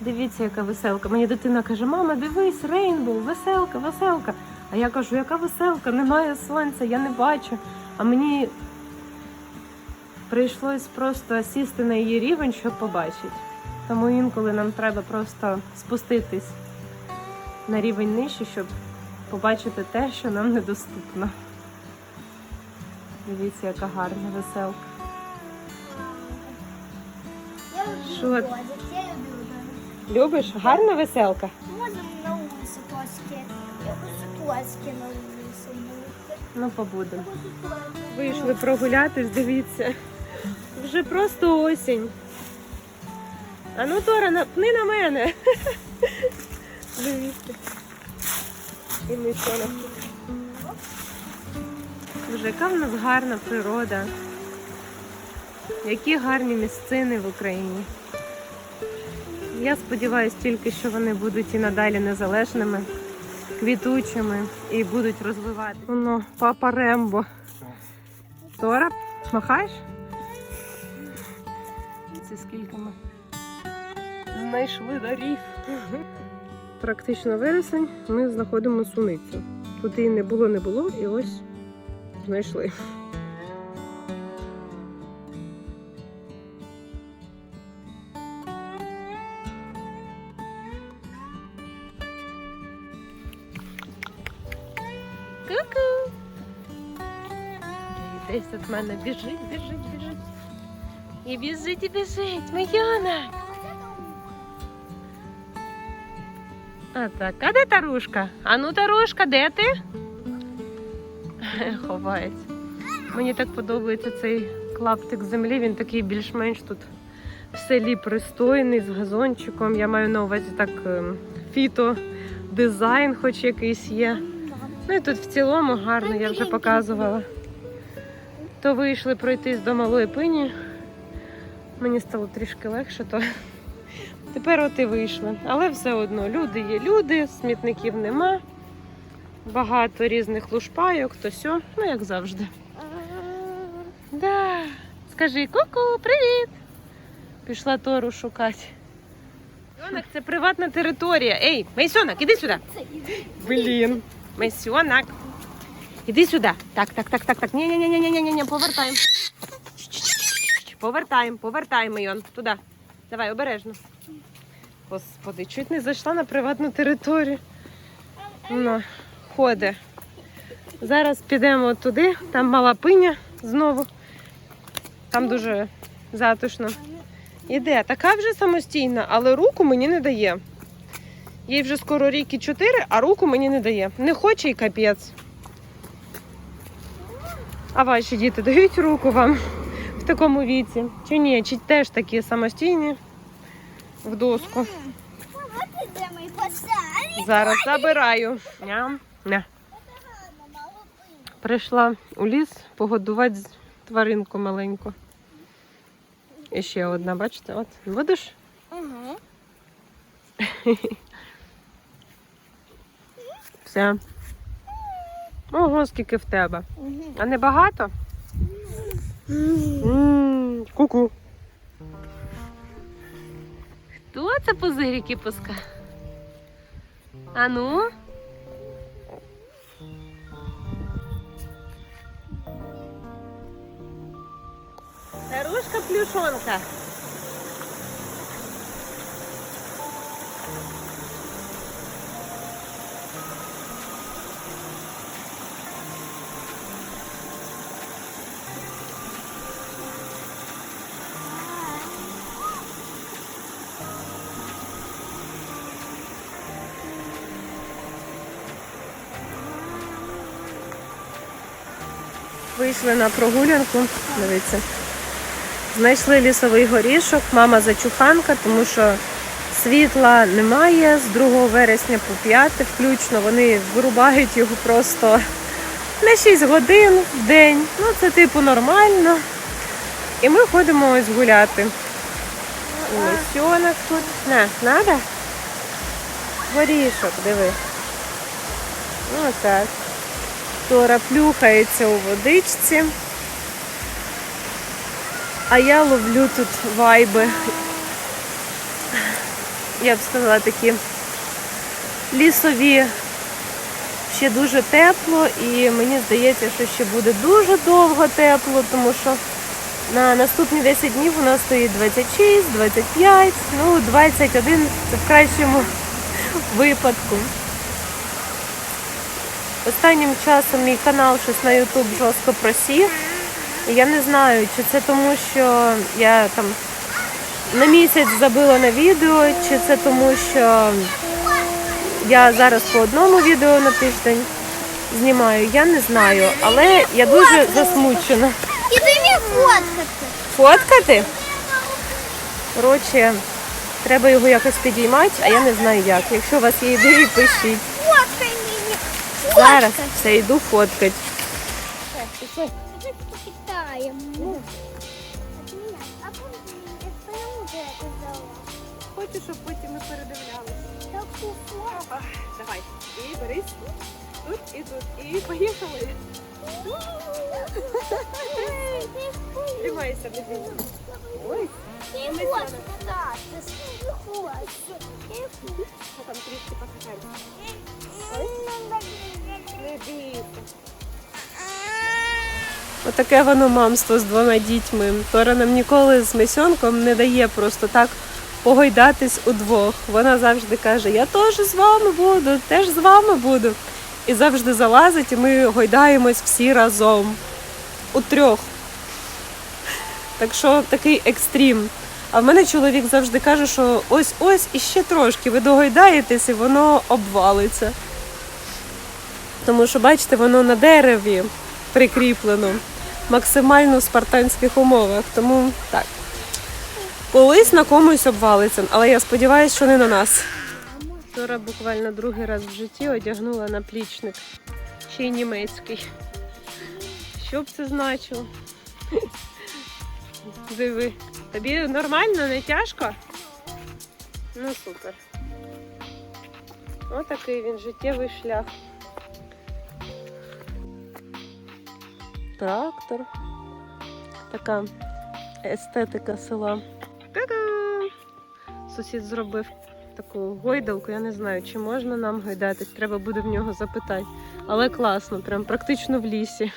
Дивіться, яка веселка. Мені дитина каже, мама, дивись, рейнбоу, веселка, веселка. А я кажу, яка веселка, немає сонця, я не бачу. А мені прийшлось просто сісти на її рівень, щоб побачити. Тому інколи нам треба просто спуститись на рівень нижче, щоб побачити те, що нам недоступно. Дивіться, яка гарна веселка. Я люблю Що? я люблю. Любиш? Гарна веселка? Можно на улице плоские? Я хочу плоские на будут. Ну, побудемо. Вийшли прогулятись, дивіться. Вже просто осінь. А ну, Тора, напни на мене. Дивіться. І ми що на Боже, яка в нас гарна природа. Які гарні місцини в Україні. Я сподіваюся тільки, що вони будуть і надалі незалежними, квітучими і будуть розвивати. Воно, папа Рембо. Тора, махаєш? Це скільки ми знайшли доріг. Практично вересень ми знаходимо суницю. Тут її не було, не було, і ось знайшли. І від мене біжить, біжить, біжить. І біжить, і біжить. Маяна. А так, а де Тарушка? А ну, Тарушка, де ти? Ховається. Мені так подобається цей клаптик землі. Він такий більш-менш тут в селі пристойний, з газончиком. Я маю на увазі так ем, фіто дизайн, хоч якийсь є. Ну і тут в цілому гарно, я вже показувала. То вийшли пройтись до малої пині. Мені стало трішки легше, то тепер от і вийшли. Але все одно люди є люди, смітників нема. Багато різних лушпайок, то сьо, ну як завжди. Да. Скажи ку-ку, привіт! Пішла Тору шукати. Майсьонок, це приватна територія. Ей, Майсьонок, іди сюди. Блін. Майсьонок. Іди сюди. Так, так, так, так, так. Ні, ні, ні, ні, ні, ні, повертаємо. Повертаємо, повертаємо Йон. Туди. Давай, обережно. Господи, чуть не зайшла на приватну територію. Ну, ходи. Зараз підемо туди, там мала пиня знову. Там дуже затишно. Іде, така вже самостійна, але руку мені не дає. Їй вже скоро рік і чотири, а руку мені не дає. Не хоче і капець. А ваші діти дають руку вам в такому віці? Чи ні? Чи теж такі самостійні в доску? Зараз забираю. Ням. Ня. Прийшла у ліс погодувати тваринку маленьку. І ще одна, бачите, от будеш? Угу. Все. Ого, скільки в тебе. А не багато? Ку-ку. Хто це пузирики пуска? А ну? Старушка плюшонка. Вийшли на прогулянку. Дивіться. Знайшли лісовий горішок, мама зачуханка, тому що світла немає з 2 вересня по 5 включно. Вони вирубають його просто на 6 годин в день. Ну, це типу нормально. І ми ходимо ось гуляти. Лисьонок тут. На, надо? Горішок, диви. Ось так. Тора плюхається у водичці. А я ловлю тут вайби. я б сказала, такі лісові. Ще дуже тепло, і мені здається, що ще буде дуже довго тепло, тому що на наступні 10 днів у нас стоїть 26, 25, ну 21 це в кращому випадку. Останнім часом мій канал щось на YouTube жорстко просів. І я не знаю, чи це тому, що я там на місяць забила на відео, чи це тому, що я зараз по одному відео на тиждень знімаю, я не знаю, але я дуже засмучена. І ти фоткати. Фоткати? Коротше, треба його якось підіймати, а я не знаю як. Якщо у вас є ідеї, пишіть. Зараз все йду фоткати. Хочу, щоб потім ми передивлялися. Давай, і берись тут і тут. І поїхали. Тримайся, дитина. Ой, так, там трішки покажемо. Не бійся. Отаке воно мамство з двома дітьми. Тора нам ніколи з мисьонком не дає просто так погойдатись удвох. Вона завжди каже: Я теж з вами буду, теж з вами буду. І завжди залазить, і ми гойдаємось всі разом. У трьох. Так що такий екстрім. А в мене чоловік завжди каже, що ось ось і ще трошки ви догойдаєтесь, і воно обвалиться. Тому що, бачите, воно на дереві прикріплено максимально в спартанських умовах. Тому так. Колись на комусь обвалиться, але я сподіваюся, що не на нас. Вчора буквально другий раз в житті одягнула наплічник. Ще й німецький. Що б це значило? Диви. Тобі нормально, не тяжко? Ну супер. Отакий він життєвий шлях. Трактор. Така естетика села. Ка-ка! Сусід зробив таку гойдалку. Я не знаю, чи можна нам гойдатись. Треба буде в нього запитати. Але класно, прям практично в лісі.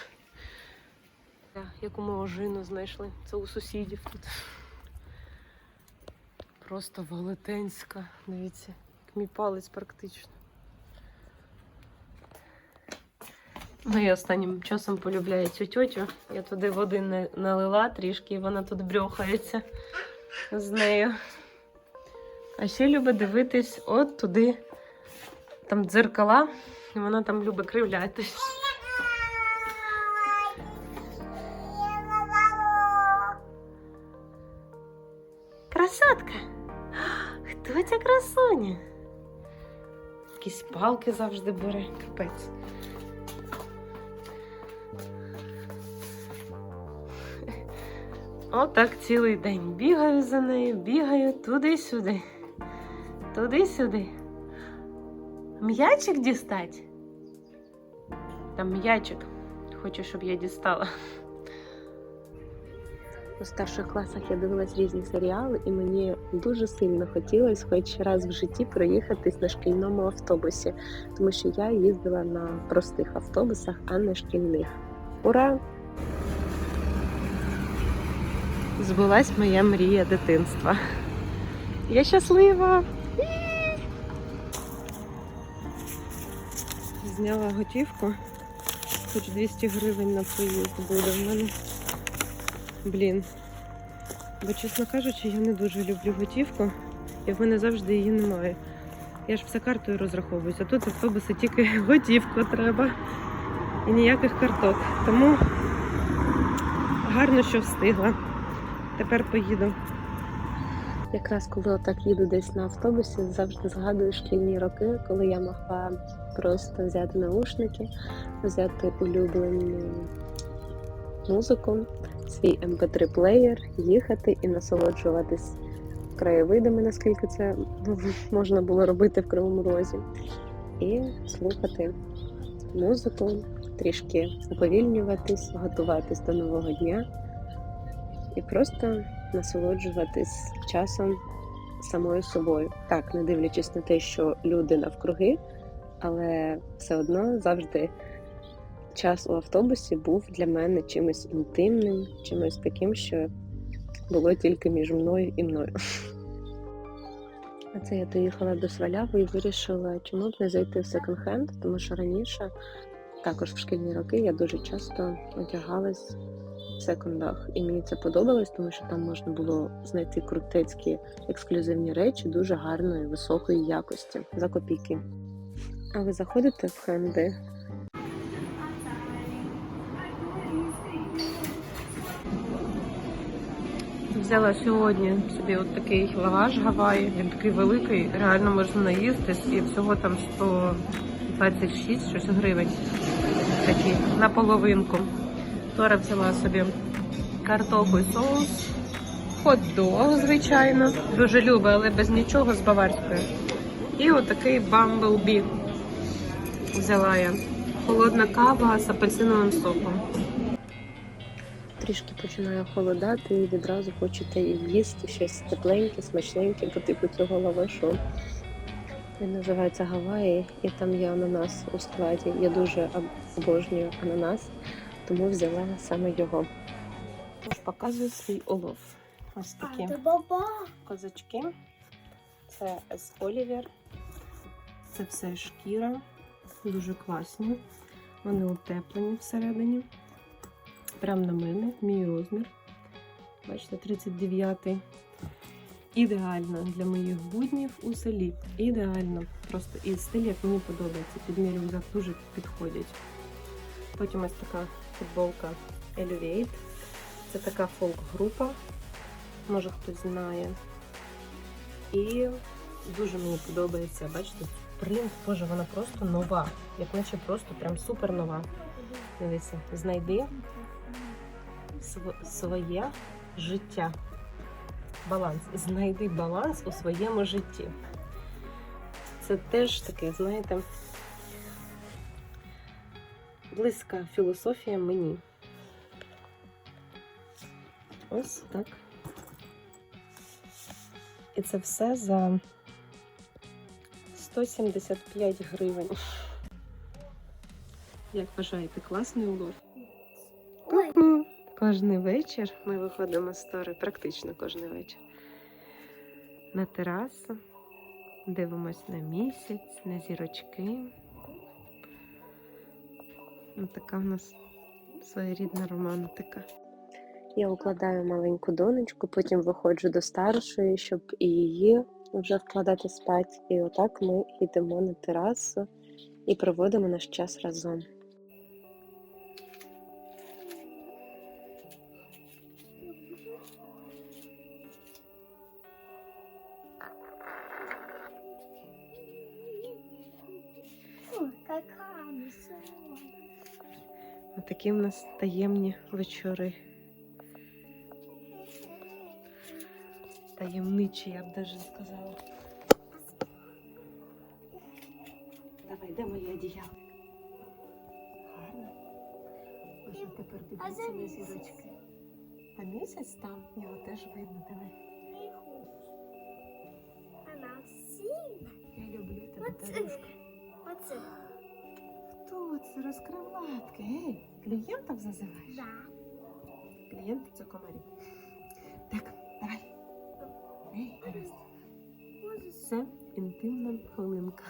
Яку ми ожину знайшли. Це у сусідів тут. Просто велетенська. Дивіться, як мій палець практично. Ну, я останнім часом полюбляю цю тьотю. Я туди води не налила трішки, і вона тут брьохається з нею. А ще любить дивитись от туди, там дзеркала, і вона там любить кривлятись. Красотка! Хто ця красуня? Якісь палки завжди бере, капець. Отак цілий день бігаю за нею, бігаю туди-сюди, туди-сюди. М'ячик дістать? Там м'ячик. Хочу, щоб я дістала. У старших класах я дивилась різні серіали, і мені дуже сильно хотілося хоч раз в житті проїхатись на шкільному автобусі, тому що я їздила на простих автобусах, а не шкільних. Ура! Збулась моя мрія дитинства. Я щаслива. Зняла готівку. Хоч 200 гривень на проїзд буде в мене. Блін. Бо, чесно кажучи, я не дуже люблю готівку, і в мене завжди її немає. Я ж все картою розраховуюся. Тут автобуси тільки готівку треба. І ніяких карток. Тому гарно, що встигла. Тепер поїду. Якраз коли отак їду десь на автобусі, завжди згадую шкільні роки, коли я могла просто взяти наушники, взяти улюблену музику, свій mp3 плеєр, їхати і насолоджуватись краєвидами, наскільки це можна було робити в Кривому Розі, і слухати музику, трішки уповільнюватись, готуватись до нового дня. І просто насолоджуватись часом самою собою. Так, не дивлячись на те, що люди навкруги, але все одно завжди час у автобусі був для мене чимось інтимним, чимось таким, що було тільки між мною і мною. А це я доїхала до Сваляви і вирішила, чому б не зайти в секонд-хенд, тому що раніше, також в шкільні роки, я дуже часто одягалась в секондах. І мені це подобалось, тому що там можна було знайти крутецькі ексклюзивні речі дуже гарної, високої якості за копійки. А ви заходите в хенди? Взяла сьогодні собі от такий лаваш Гаваї. Він такий великий, реально можна наїстись і всього там 126 щось гривень. Такі на половинку. Тора взяла собі картоплю і соус, хот-дог, звичайно. Дуже любить, але без нічого з баварською. І отакий бамблбі взяла я. Холодна кава з апельсиновим соком. Трішки починає холодати і відразу хочете їсти щось тепленьке, смачненьке по типу цього лавашу. Він називається Гаваї, і там є ананас у складі. Я дуже обожнюю ананас, тому взяла саме його. Тож показую свій улов. Ось такі баба. козачки. Це з Олівер. Це все шкіра. Дуже класні. Вони утеплені всередині. Прям на мене, мій розмір. Бачите, 39-й. Ідеально для моїх буднів у селі. Ідеально. Просто і стиль, як мені подобається. Під мій рюкзак дуже підходять. Потім ось така футболка Elevate. Це така фолк-група. Може хтось знає. І дуже мені подобається, бачите, принт, боже, вона просто нова. Як наче просто прям супер нова. Дивіться, знайди св- своє життя. Баланс. Знайди баланс у своєму житті. Це теж таке, знаєте, близька філософія мені. Ось так. І це все за 175 гривень. Як вважаєте, класний улов? Кожний вечір ми виходимо з тори, практично кожен вечір. На терасу, дивимось на місяць, на зірочки. Ось така в нас своєрідна романтика. Я укладаю маленьку донечку, потім виходжу до старшої, щоб і її вже вкладати спать. І отак ми йдемо на терасу і проводимо наш час разом. ой, какая веселая. Отакі в нас таємні вечори. Таємничі, я б даже сказала. Давай, де моє одіяло? Гарно. Ось а тепер за на зірочки. А місяць там, його теж видно, давай. Я люблю тебе. Оце. Хто це розкрив лапки? Клієнтів зазиваєш? Да. Клієнти це комарі. Так, давай. Ей, гаразд. Це інтимна хвилинка.